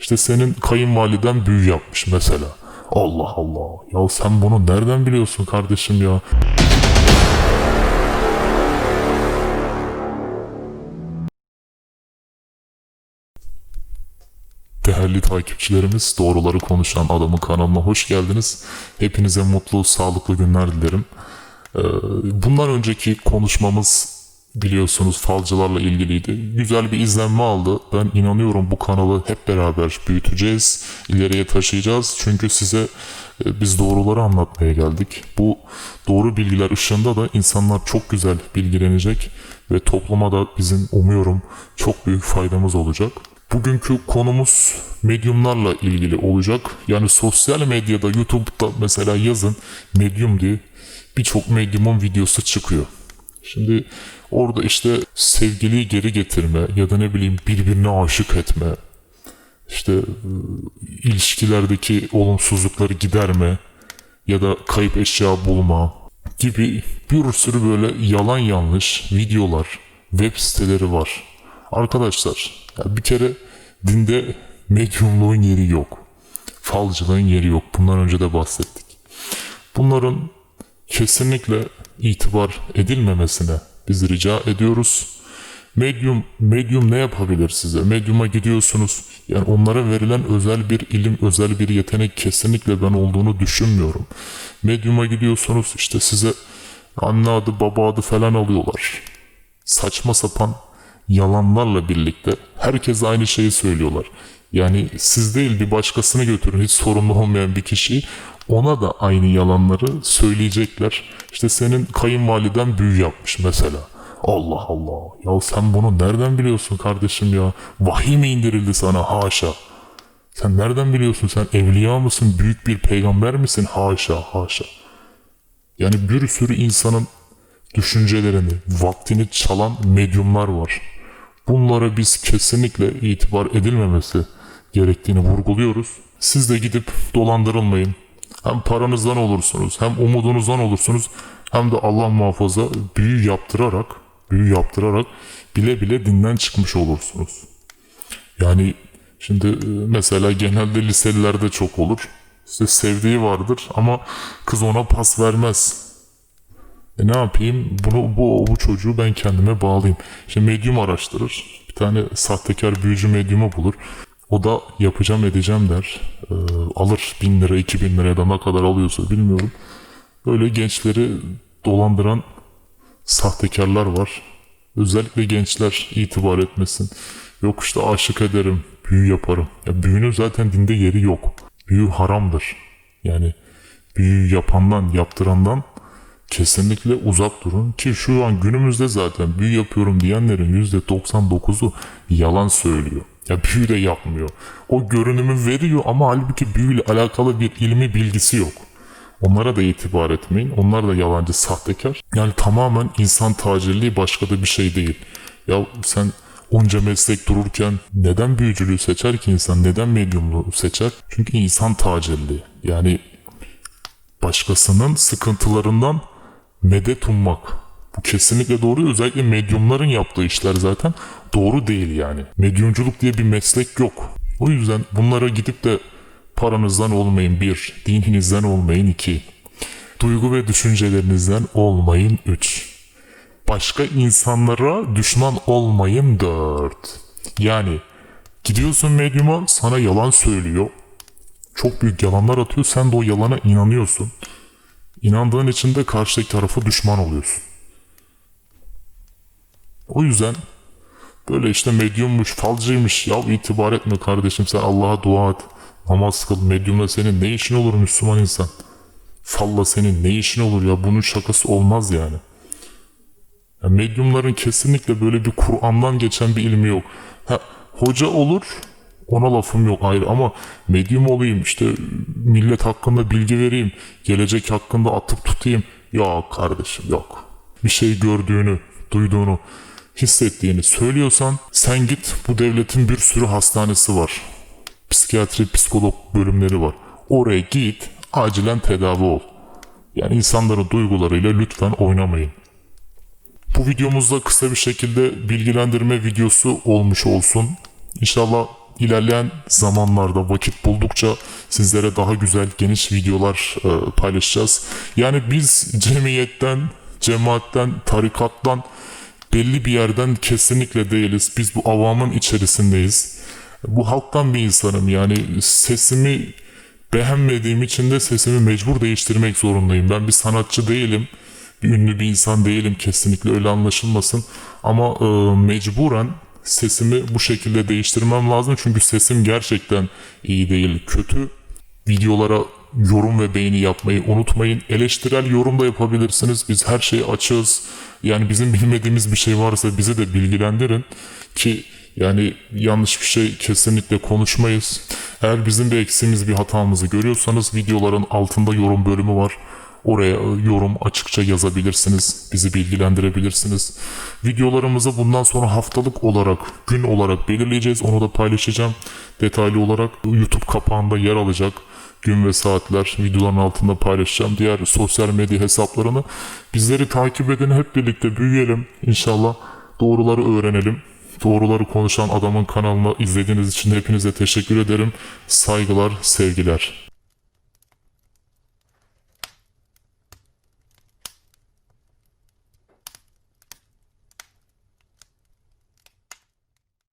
İşte senin kayınvaliden büyü yapmış mesela. Allah Allah. Ya sen bunu nereden biliyorsun kardeşim ya? Değerli takipçilerimiz, Doğruları Konuşan Adamın kanalına hoş geldiniz. Hepinize mutlu, sağlıklı günler dilerim. Ee, Bundan önceki konuşmamız biliyorsunuz falcılarla ilgiliydi. Güzel bir izlenme aldı. Ben inanıyorum bu kanalı hep beraber büyüteceğiz, ileriye taşıyacağız. Çünkü size e, biz doğruları anlatmaya geldik. Bu doğru bilgiler ışığında da insanlar çok güzel bilgilenecek ve topluma da bizim umuyorum çok büyük faydamız olacak. Bugünkü konumuz medyumlarla ilgili olacak. Yani sosyal medyada, YouTube'da mesela yazın medyum diye birçok medyumun videosu çıkıyor. Şimdi orada işte sevgiliyi geri getirme ya da ne bileyim birbirine aşık etme, işte e, ilişkilerdeki olumsuzlukları giderme ya da kayıp eşya bulma gibi bir sürü böyle yalan yanlış videolar, web siteleri var. Arkadaşlar bir kere dinde medyumluğun yeri yok. Falcılığın yeri yok. Bundan önce de bahsettik. Bunların kesinlikle itibar edilmemesine biz rica ediyoruz. Medyum, medyum ne yapabilir size? Medyuma gidiyorsunuz. Yani onlara verilen özel bir ilim, özel bir yetenek kesinlikle ben olduğunu düşünmüyorum. Medyuma gidiyorsunuz işte size anne adı, baba adı falan alıyorlar. Saçma sapan yalanlarla birlikte herkes aynı şeyi söylüyorlar. Yani siz değil bir başkasını götürün hiç sorumlu olmayan bir kişiyi ona da aynı yalanları söyleyecekler. İşte senin kayınvaliden büyü yapmış mesela. Allah Allah. Ya sen bunu nereden biliyorsun kardeşim ya? Vahiy mi indirildi sana? Haşa. Sen nereden biliyorsun? Sen evliya mısın? Büyük bir peygamber misin? Haşa, haşa. Yani bir sürü insanın düşüncelerini, vaktini çalan medyumlar var. Bunlara biz kesinlikle itibar edilmemesi gerektiğini vurguluyoruz. Siz de gidip dolandırılmayın. Hem paranızdan olursunuz, hem umudunuzdan olursunuz, hem de Allah muhafaza büyü yaptırarak, büyü yaptırarak bile bile dinden çıkmış olursunuz. Yani şimdi e, mesela genelde liselilerde çok olur. İşte sevdiği vardır ama kız ona pas vermez. E ne yapayım? Bunu bu bu çocuğu ben kendime bağlayayım. Şimdi medyum araştırır. Bir tane sahtekar büyücü medyumu bulur. O da yapacağım edeceğim der. Ee, alır bin lira iki bin liraya da ne kadar alıyorsa bilmiyorum. Böyle gençleri dolandıran sahtekarlar var. Özellikle gençler itibar etmesin. Yok işte aşık ederim, büyü yaparım. Ya büyünün zaten dinde yeri yok. Büyü haramdır. Yani büyü yapandan, yaptırandan kesinlikle uzak durun ki şu an günümüzde zaten büyü yapıyorum diyenlerin %99'u yalan söylüyor. Ya büyü de yapmıyor. O görünümü veriyor ama halbuki büyüyle alakalı bir ilmi bilgisi yok. Onlara da itibar etmeyin. Onlar da yalancı, sahtekar. Yani tamamen insan tacirliği başka da bir şey değil. Ya sen onca meslek dururken neden büyücülüğü seçer ki insan? Neden medyumluğu seçer? Çünkü insan tacirliği. Yani başkasının sıkıntılarından medet ummak. Bu kesinlikle doğru. Özellikle medyumların yaptığı işler zaten doğru değil yani. Medyumculuk diye bir meslek yok. O yüzden bunlara gidip de paranızdan olmayın bir, dininizden olmayın iki, duygu ve düşüncelerinizden olmayın üç, başka insanlara düşman olmayın dört. Yani gidiyorsun medyuma sana yalan söylüyor. Çok büyük yalanlar atıyor. Sen de o yalana inanıyorsun. İnandığın için de karşıdaki tarafa düşman oluyorsun. O yüzden böyle işte medyummuş, falcıymış. Ya itibar etme kardeşim sen Allah'a dua et. Namaz kıl. Medyumla senin ne işin olur Müslüman insan? Falla senin ne işin olur ya? Bunun şakası olmaz yani. Ya medyumların kesinlikle böyle bir Kur'an'dan geçen bir ilmi yok. Ha, hoca olur ona lafım yok ayrı ama medyum olayım işte millet hakkında bilgi vereyim, gelecek hakkında atıp tutayım. Yok kardeşim yok. Bir şey gördüğünü, duyduğunu, hissettiğini söylüyorsan sen git bu devletin bir sürü hastanesi var. Psikiyatri, psikolog bölümleri var. Oraya git, acilen tedavi ol. Yani insanların duygularıyla lütfen oynamayın. Bu videomuzda kısa bir şekilde bilgilendirme videosu olmuş olsun. İnşallah ilerleyen zamanlarda vakit buldukça sizlere daha güzel geniş videolar e, paylaşacağız. Yani biz cemiyetten, cemaatten, tarikattan belli bir yerden kesinlikle değiliz. Biz bu avamın içerisindeyiz. Bu halktan bir insanım yani sesimi beğenmediğim için de sesimi mecbur değiştirmek zorundayım. Ben bir sanatçı değilim. Bir ünlü bir insan değilim kesinlikle öyle anlaşılmasın. Ama e, mecburen sesimi bu şekilde değiştirmem lazım. Çünkü sesim gerçekten iyi değil. Kötü videolara yorum ve beğeni yapmayı unutmayın. Eleştirel yorum da yapabilirsiniz. Biz her şeyi açığız. Yani bizim bilmediğimiz bir şey varsa bizi de bilgilendirin ki yani yanlış bir şey kesinlikle konuşmayız. Eğer bizim bir eksiğimiz bir hatamızı görüyorsanız videoların altında yorum bölümü var. Oraya yorum açıkça yazabilirsiniz. Bizi bilgilendirebilirsiniz. Videolarımızı bundan sonra haftalık olarak, gün olarak belirleyeceğiz. Onu da paylaşacağım. Detaylı olarak YouTube kapağında yer alacak. Gün ve saatler videoların altında paylaşacağım. Diğer sosyal medya hesaplarını bizleri takip edin. Hep birlikte büyüyelim. İnşallah doğruları öğrenelim. Doğruları konuşan adamın kanalını izlediğiniz için hepinize teşekkür ederim. Saygılar, sevgiler.